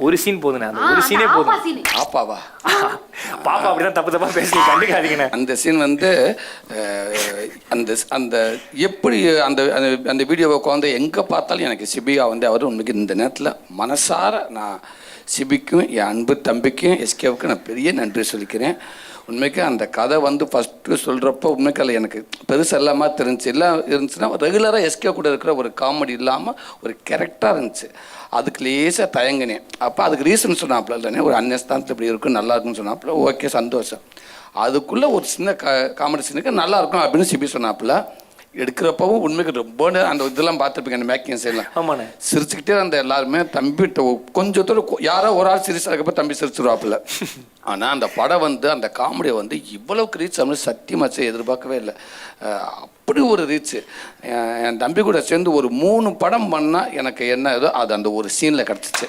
ஒரு சீன் போதுண்ணே அந்த ஆ, ஒரு சீனே போதும். ஆப்பாவா? பாப்பா அப்படிதான் தப்பு தப்பா பேசி கண்டுக்காதீங்கண்ணே. அந்த சீன் வந்து அந்த அந்த எப்படி அந்த அந்த- அந்த வீடியோவை உட்காந்து எங்கே பார்த்தாலும் எனக்கு சிபியா வந்து அவர் உண்மைக்கு இந்த நேரத்தில் மனசார நான் சிபிக்கும் என் அன்பு தம்பிக்கும் எஸ்கேவுக்கும் நான் பெரிய நன்றி சொல்லிக்கிறேன். உண்மைக்கு அந்த கதை வந்து ஃபஸ்ட்டு சொல்கிறப்போ உண்மைக்கு அதில் எனக்கு பெருசு எல்லாமே தெரிஞ்சு எல்லாம் இருந்துச்சுன்னா ரெகுலராக எஸ்கே கூட இருக்கிற ஒரு காமெடி இல்லாமல் ஒரு கேரக்டாக இருந்துச்சு. அதுக்கு லேசாக தயங்கினேன். அப்போ அதுக்கு ரீசன் சொன்னாப்புல தானே ஒரு அந்நியஸ்தானத்தில் இப்படி இருக்கும் நல்லா இருக்குன்னு சொன்னாப்புல ஓகே சந்தோஷம். அதுக்குள்ளே ஒரு சின்ன க காமெடி சீனுக்கு நல்லா இருக்கும் அப்படின்னு சிபி சொன்னாப்புல. எடுக்கிறப்பவும் உண்மைக்கு ரொம்ப அந்த இதெல்லாம் பார்த்துருப்பீங்க அந்த மேக்கிங் சைட்லாம் ஆமாண்ணே. சிரிச்சுக்கிட்டே அந்த எல்லாருமே தம்பிகிட்ட கொஞ்சம் தூரம் கொ- யாரோ ஒரு ஆள் சிரிச்சு அதுக்கப்புறம் தம்பி சிரிச்சிருவாப்புல. ஆனால் அந்த படம் வந்து அந்த காமெடியை வந்து இவ்வளவுக்கு ரீச் அப்படின்னு சத்தியமாச்சு எதிர்பார்க்கவே இல்லை. அப்படி ஒரு ரீச்சு என் தம்பி கூட சேர்ந்து ஒரு மூணு படம் பண்ணால் எனக்கு என்ன ஏதோ அது அந்த ஒரு சீனில் கிடச்சிச்சு.